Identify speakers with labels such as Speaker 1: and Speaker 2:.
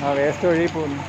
Speaker 1: ആ വേസ്റ്റ് ഒഴുകി പോകുന്നു.